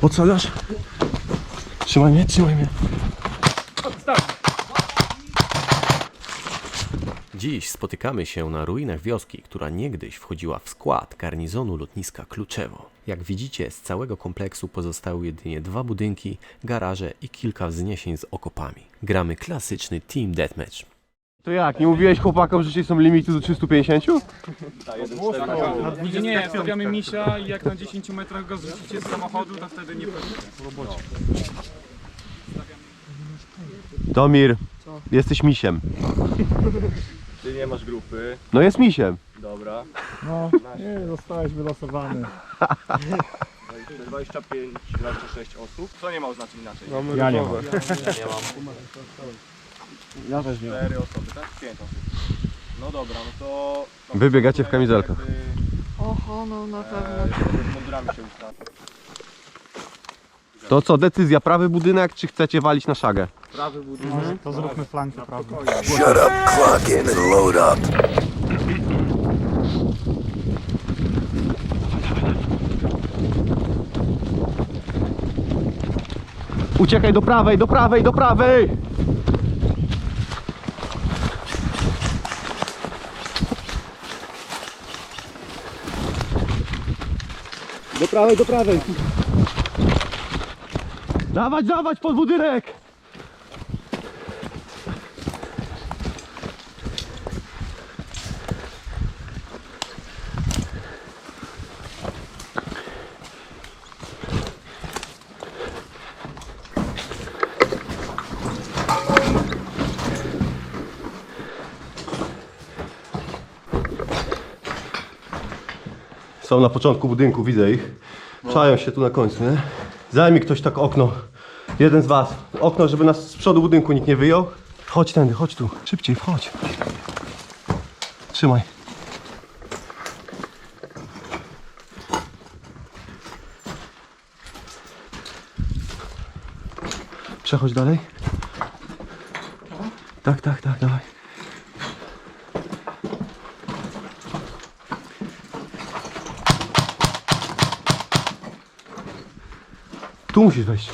Podsadzasz? Trzymaj mnie, trzymaj mnie. Dziś spotykamy się na ruinach wioski, która niegdyś wchodziła w skład garnizonu lotniska Kluczewo. Jak widzicie, z całego kompleksu pozostały jedynie dwa budynki, garaże i kilka wzniesień z okopami. Gramy klasyczny Team Deathmatch. To jak, nie mówiłeś chłopakom, że dzisiaj są limity do 350? Nie, nie, stawiamy misia i jak na 10 metrach go zrzucicie z samochodu, to wtedy nie będzie. Domir, jesteś misiem. Ty nie masz grupy, No jest misiem. dobra. No, nie, zostałeś wylosowany. 25, 26 osób. Co nie ma oznaczeń inaczej? Ja nie mam. Ja też nie 4 osoby, tak? 5 osób. No dobra, no to... Wybiegacie w kamizelkach. Jakby, Oho, no na pewno. e, mundurami się ustawi. To co, decyzja, prawy budynek, czy chcecie walić na szagę? Prawy budynek. To zróbmy flankę prawdą. Uciekaj do prawej, do prawej, do prawej! Do prawej, do prawej. Dawać, dawać pod budynek! Są na początku budynku, widzę ich. Czają się tu na końcu, nie? Zajmij ktoś tak okno. Jeden z was. Okno, żeby nas z przodu budynku nikt nie wyjął. Chodź tędy, chodź tu. Szybciej, wchodź. Trzymaj. Przechodź dalej. Tak, tak, tak, dawaj. Tu musisz wejść.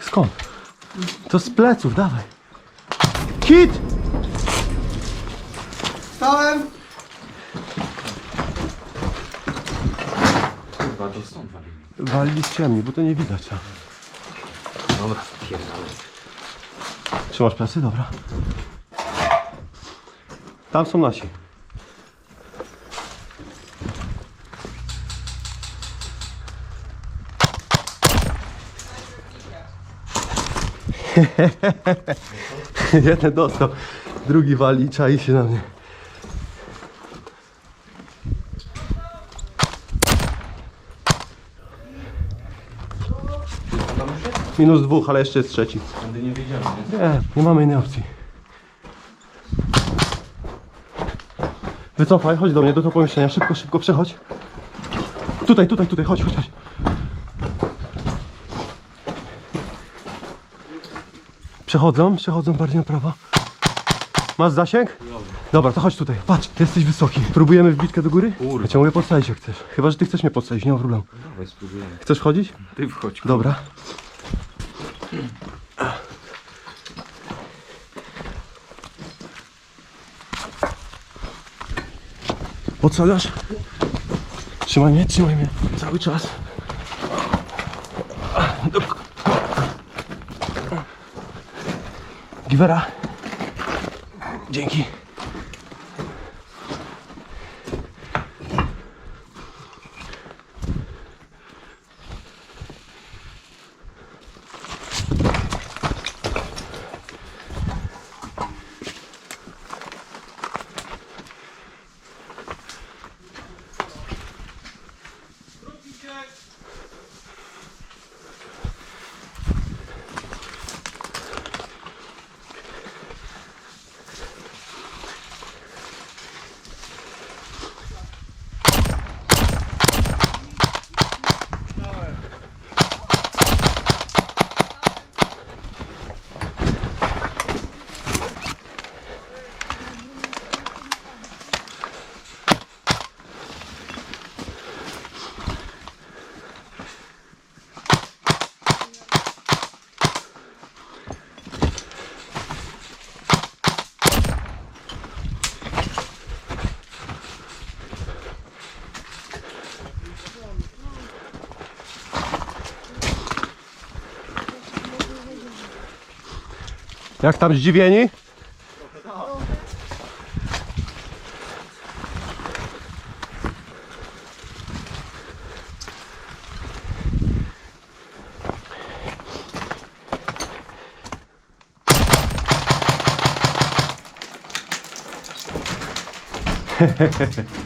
Skąd? To z pleców, dawaj. Kit! Stałem! Chyba to stąd walili. Walili z ciemni, bo to nie widać. a. Dobra, pierdolę. Trzymasz plecy? Dobra. Tam są nasi. Jeden dostał, drugi wali i czai się na mnie. Minus dwóch, ale jeszcze jest trzeci. Nie nie? Nie, nie mamy innej opcji. Wycofaj, chodź do mnie, do tego pomieszczenia. Szybko, szybko, przechodź. Tutaj, tutaj, tutaj, chodź, chodź, chodź. Przechodzą, przechodzą bardziej na prawo. Masz zasięg? Dobra, to chodź tutaj. Patrz, ty jesteś wysoki. Próbujemy wbitkę do góry? Kurde. Ja cię mogę podsadzić jak chcesz. Chyba, że ty chcesz mnie podsadzić, nie ma problemu. Dawaj, spróbujemy. Chcesz wchodzić? Ty wchodź. Dobra. Podsadzasz? Trzymaj mnie, trzymaj mnie. Cały czas. Giwera. Dzięki. Jak tam zdziwieni?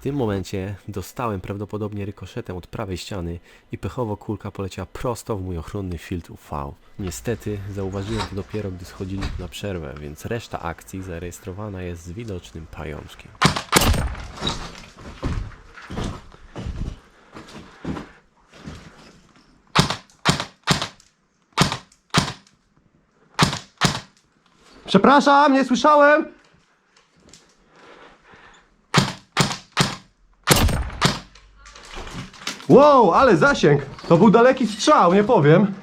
tym momencie dostałem prawdopodobnie rykoszetem od prawej ściany i pechowo kulka poleciała prosto w mój ochronny filtr UV. Niestety zauważyłem to dopiero gdy schodziliśmy na przerwę, więc reszta akcji zarejestrowana jest z widocznym pajączkiem. Przepraszam, nie słyszałem! Wow, ale zasięg! To był daleki strzał, nie powiem.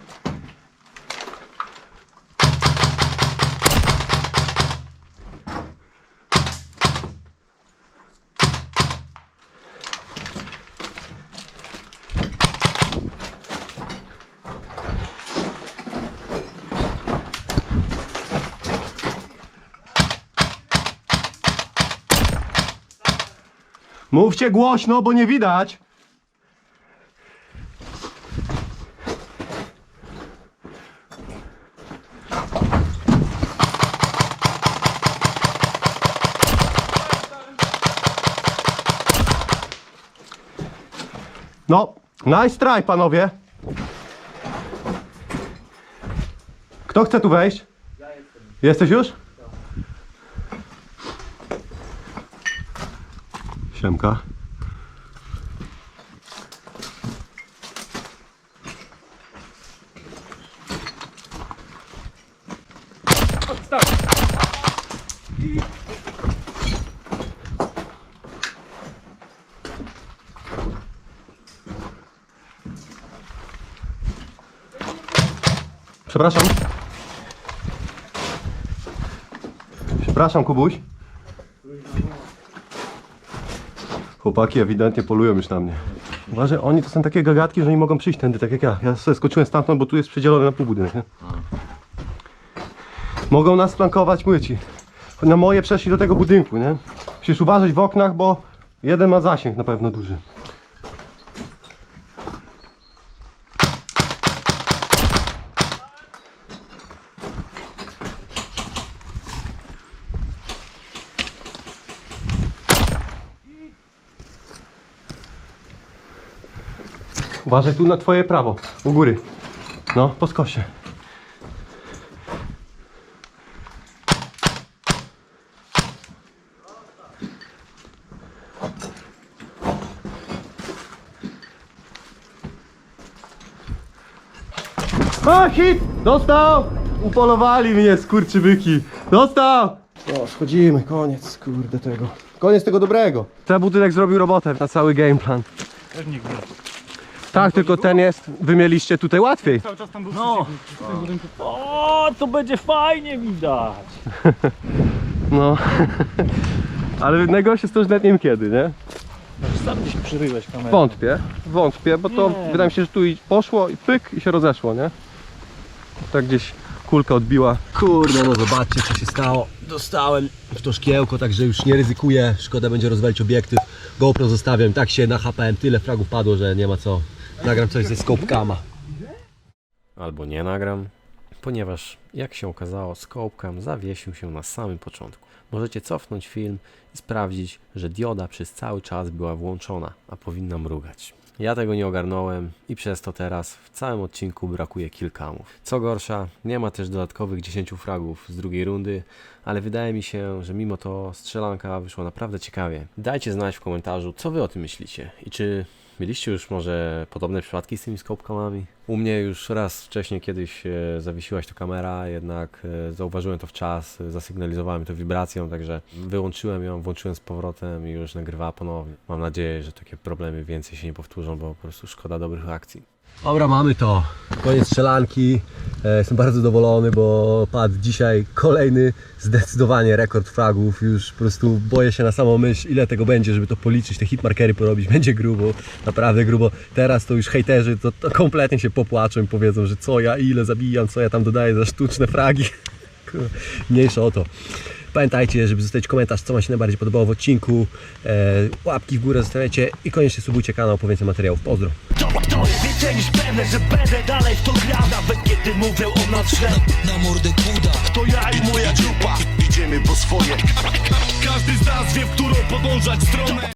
Mówcie głośno, bo nie widać. No, nice try, panowie. Kto chce tu wejść? Ja jestem. Jesteś już? Siemka. Przepraszam. Przepraszam, Kubuś. Chłopaki ewidentnie polują już na mnie. Uważaj, oni to są takie gagatki, że nie mogą przyjść tędy, tak jak ja. Ja sobie skoczyłem stamtąd, bo tu jest przedzielony na pół budynek, nie? Mogą nas flankować, mówię ci. Na moje przeszli do tego budynku, nie? Musisz uważać w oknach, bo jeden ma zasięg na pewno duży. Uważaj tu na twoje prawo, u góry. No, po skosie. A, hit! Dostał! Upolowali mnie, skurczybyki. Dostał! O, schodzimy, koniec, kurde tego. Koniec tego dobrego. Ten budynek zrobił robotę na cały game plan. Tak, tylko ten jest, wy mieliście tutaj łatwiej. Cały czas tam był No. przeciwnik w tym budynku. O, to będzie fajnie widać. No. Ale najgorsze jest to, że nawet nie wiem kiedy, nie? Sam gdzieś przyryłeś kamerę. Wątpię, wątpię, bo to Nie. wydaje mi się, że tu i poszło i pyk i się rozeszło, nie? Tak gdzieś kulka odbiła. Kurde, no zobaczcie co się stało. Dostałem w to szkiełko, także już nie ryzykuję. Szkoda będzie rozwalić obiektyw. GoPro zostawiam. Tak się nachapałem, tyle fragów padło, że nie ma co. Nagram coś ze scope cama. Albo nie nagram. ponieważ jak się okazało, Scopecam zawiesił się na samym początku. Możecie cofnąć film i sprawdzić, że dioda przez cały czas była włączona, a powinna mrugać. Ja tego nie ogarnąłem i przez to teraz w całym odcinku brakuje kilkamów. Co gorsza, nie ma też dodatkowych 10 fragów z drugiej rundy, ale wydaje mi się, że mimo to strzelanka wyszła naprawdę ciekawie. Dajcie znać w komentarzu, co wy o tym myślicie i czy mieliście już może podobne przypadki z tymi skopkamami? U mnie już raz wcześniej kiedyś e, zawiesiłaś to kamera, jednak e, zauważyłem to w czas, e, zasygnalizowałem to wibracją, także wyłączyłem ją, włączyłem z powrotem i już nagrywała ponownie. Mam nadzieję, że takie problemy więcej się nie powtórzą, bo po prostu szkoda dobrych akcji. Dobra, mamy to. Koniec strzelanki. E, Jestem bardzo zadowolony, bo padł dzisiaj kolejny zdecydowanie rekord fragów. Już po prostu boję się na samą myśl, ile tego będzie, żeby to policzyć, te hitmarkery porobić. Będzie grubo, naprawdę grubo. Teraz to już hejterzy to, to kompletnie się popłaczą i powiedzą, że co ja ile zabijam, co ja tam dodaję za sztuczne fragi. Mniejsza o to. Pamiętajcie, żeby zostawić komentarz, co Wam się najbardziej podobało w odcinku. E, łapki w górę zostawiajcie i koniecznie subujcie kanał po więcej materiałów. Pozdro! To, to jest więcej niż pewne, że będę dalej w to grał Nawet kiedy mówią o nas źle Na mordę kuda To ja i moja grupa Idziemy po swoje Każdy z nas wie, w którą podążać stronę